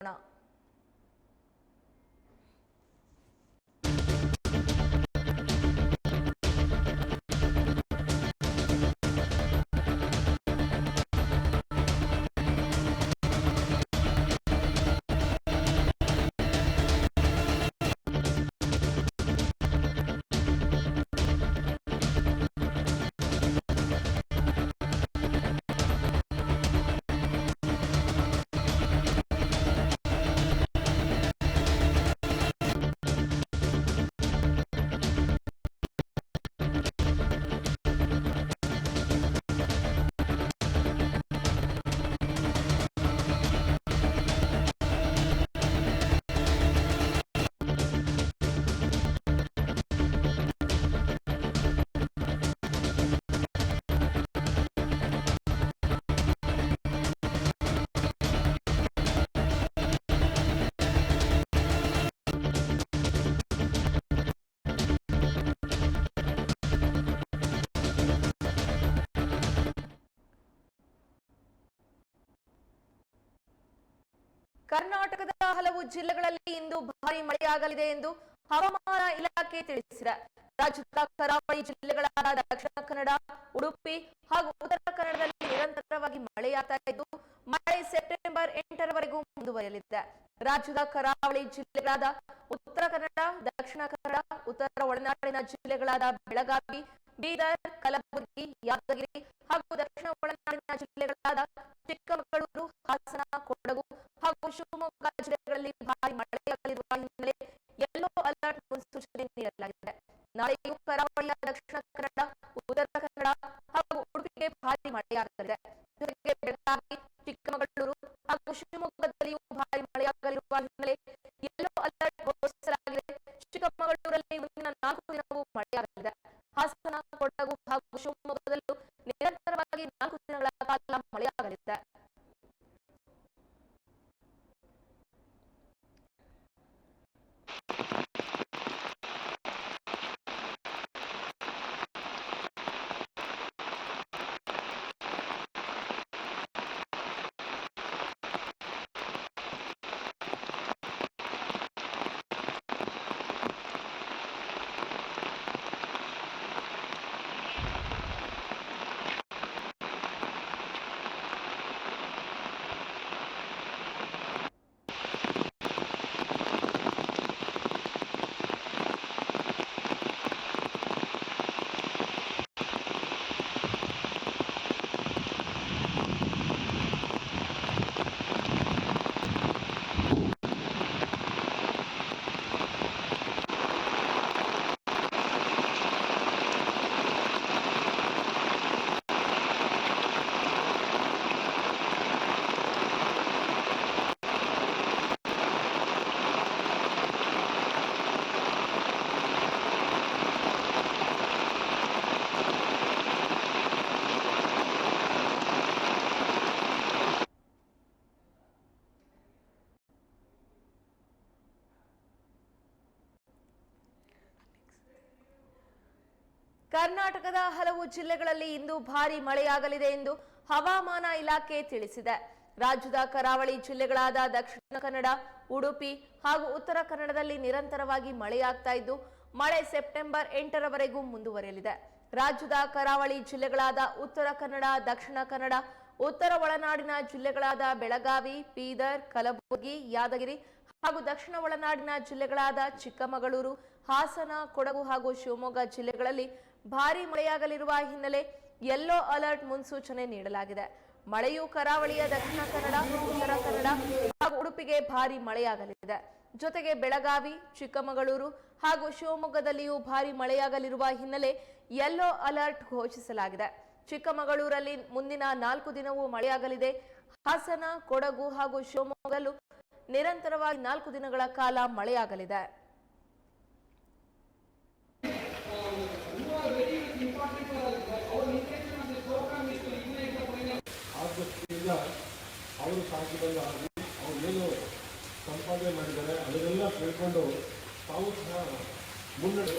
好了。ಕರ್ನಾಟಕದ ಹಲವು ಜಿಲ್ಲೆಗಳಲ್ಲಿ ಇಂದು ಭಾರಿ ಮಳೆಯಾಗಲಿದೆ ಎಂದು ಹವಾಮಾನ ಇಲಾಖೆ ತಿಳಿಸಿದೆ. ರಾಜ್ಯದ ಕರಾವಳಿ ಜಿಲ್ಲೆಗಳಾದ ದಕ್ಷಿಣ ಕನ್ನಡ, ಉಡುಪಿ ಹಾಗೂ ಉತ್ತರ ಕನ್ನಡದಲ್ಲಿ ನಿರಂತರವಾಗಿ ಮಳೆಯಾಗ್ತಾ ಇದ್ದು, ಮಳೆ ಸೆಪ್ಟೆಂಬರ್ ಎಂಟರವರೆಗೂ ಮುಂದುವರಿಯಲಿದೆ. ರಾಜ್ಯದ ಕರಾವಳಿ ಜಿಲ್ಲೆಗಳಾದ ಉತ್ತರ ಕನ್ನಡ, ದಕ್ಷಿಣ ಕನ್ನಡ, ಉತ್ತರ ಒಳನಾಡಿನ ಜಿಲ್ಲೆಗಳಾದ ಬೆಳಗಾವಿ, ಬೀದರ್, ಕಲಬುರಗಿ, ಯಾದಗಿರಿ ಹಾಗೂ ದಕ್ಷಿಣ ಒಳನಾಡಿನ ಜಿಲ್ಲೆಗಳಾದ ಚಿಕ್ಕಮಗಳೂರು, ಹಾಸನ, ಕೊಡಗು ಹಾಗೂ ಶಿವಮೊಗ್ಗ ಜಿಲ್ಲೆಗಳಲ್ಲಿ ಭಾರಿ ಮಳೆಯಾಗಲಿರುವ ಹಿನ್ನೆಲೆ ಯೆಲ್ಲೋ ಅಲರ್ಟ್ ಮುನ್ಸೂಚನೆ ನೀಡಲಾಗಿದೆ. ನಾಳೆಯೂ ಕರಾವಳಿಯ ದಕ್ಷಿಣ ಕನ್ನಡ, ಉತ್ತರ ಕನ್ನಡ ಹಾಗೂ ಉಡುಪಿಗೆ ಭಾರಿ ಮಳೆಯಾಗಲಿದೆ. ಜೊತೆಗೆ ಬೆಳಗಾವಿ, ಚಿಕ್ಕಮಗಳೂರು ಹಾಗೂ ಶಿವಮೊಗ್ಗದಲ್ಲಿಯೂ ಭಾರಿ ಮಳೆಯಾಗಲಿರುವ ಹಿನ್ನೆಲೆ ಯೆಲ್ಲೋ ಅಲರ್ಟ್ ಘೋಷಿಸಲಾಗಿದೆ ಚಿಕ್ಕಮಗಳೂರಲ್ಲಿ ಮುಂದಿನ ನಾಲ್ಕು ದಿನವೂ ಮಳೆಯಾಗಲಿದೆ ಹಾಸನ ಕೊಡಗು ಹಾಗೂ ಶಿವಮೊಗ್ಗದಲ್ಲೂ ನಿರಂತರವಾಗಿ ನಾಲ್ಕು ದಿನಗಳ ಕಾಲ ಮಳೆಯಾಗಲಿದೆ ಕರ್ನಾಟಕದ ಹಲವು ಜಿಲ್ಲೆಗಳಲ್ಲಿ ಇಂದು ಭಾರಿ ಮಳೆಯಾಗಲಿದೆ ಎಂದು ಹವಾಮಾನ ಇಲಾಖೆ ತಿಳಿಸಿದೆ. ರಾಜ್ಯದ ಕರಾವಳಿ ಜಿಲ್ಲೆಗಳಾದ ದಕ್ಷಿಣ ಕನ್ನಡ, ಉಡುಪಿ ಹಾಗೂ ಉತ್ತರ ಕನ್ನಡದಲ್ಲಿ ನಿರಂತರವಾಗಿ ಮಳೆಯಾಗ್ತಾ ಇದ್ದು, ಮಳೆ ಸೆಪ್ಟೆಂಬರ್ ಎಂಟರವರೆಗೂ ಮುಂದುವರಿಯಲಿದೆ. ರಾಜ್ಯದ ಕರಾವಳಿ ಜಿಲ್ಲೆಗಳಾದ ಉತ್ತರ ಕನ್ನಡ, ದಕ್ಷಿಣ ಕನ್ನಡ, ಉತ್ತರ ಒಳನಾಡಿನ ಜಿಲ್ಲೆಗಳಾದ ಬೆಳಗಾವಿ, ಬೀದರ್, ಕಲಬುರಗಿ, ಯಾದಗಿರಿ ಹಾಗೂ ದಕ್ಷಿಣ ಒಳನಾಡಿನ ಜಿಲ್ಲೆಗಳಾದ ಚಿಕ್ಕಮಗಳೂರು, ಹಾಸನ, ಕೊಡಗು ಹಾಗೂ ಶಿವಮೊಗ್ಗ ಜಿಲ್ಲೆಗಳಲ್ಲಿ ಭಾರಿ ಮಳೆಯಾಗಲಿರುವ ಹಿನ್ನೆಲೆ ಯೆಲ್ಲೋ ಅಲರ್ಟ್ ಮುನ್ಸೂಚನೆ ನೀಡಲಾಗಿದೆ. ಮಳೆಯು ಕರಾವಳಿಯ ದಕ್ಷಿಣ ಕನ್ನಡ, ಉತ್ತರ ಕನ್ನಡ ಹಾಗೂ ಉಡುಪಿಗೆ ಭಾರಿ ಮಳೆಯಾಗಲಿದೆ. ಜೊತೆಗೆ ಬೆಳಗಾವಿ, ಚಿಕ್ಕಮಗಳೂರು ಹಾಗೂ ಶಿವಮೊಗ್ಗದಲ್ಲಿಯೂ ಭಾರಿ ಮಳೆಯಾಗಲಿರುವ ಹಿನ್ನೆಲೆ ಯೆಲ್ಲೋ ಅಲರ್ಟ್ ಘೋಷಿಸಲಾಗಿದೆ. ಚಿಕ್ಕಮಗಳೂರಲ್ಲಿ ಮುಂದಿನ ನಾಲ್ಕು ದಿನವೂ ಮಳೆಯಾಗಲಿದೆ. ಹಾಸನ, ಕೊಡಗು ಹಾಗೂ ಶಿವಮೊಗ್ಗದಲ್ಲೂ ನಿರಂತರವಾಗಿ ನಾಲ್ಕು ದಿನಗಳ ಕಾಲ ಮಳೆಯಾಗಲಿದೆ. ಅವರು ಸಾಕಿ ಬಂದು ಅವ್ರು ಏನು ಸಂಪಾದನೆ ಮಾಡಿದ್ದಾರೆ ಅದನ್ನೆಲ್ಲ ತಿಳ್ಕೊಂಡು ತಾವು ಸಹ ಮುನ್ನಡೆ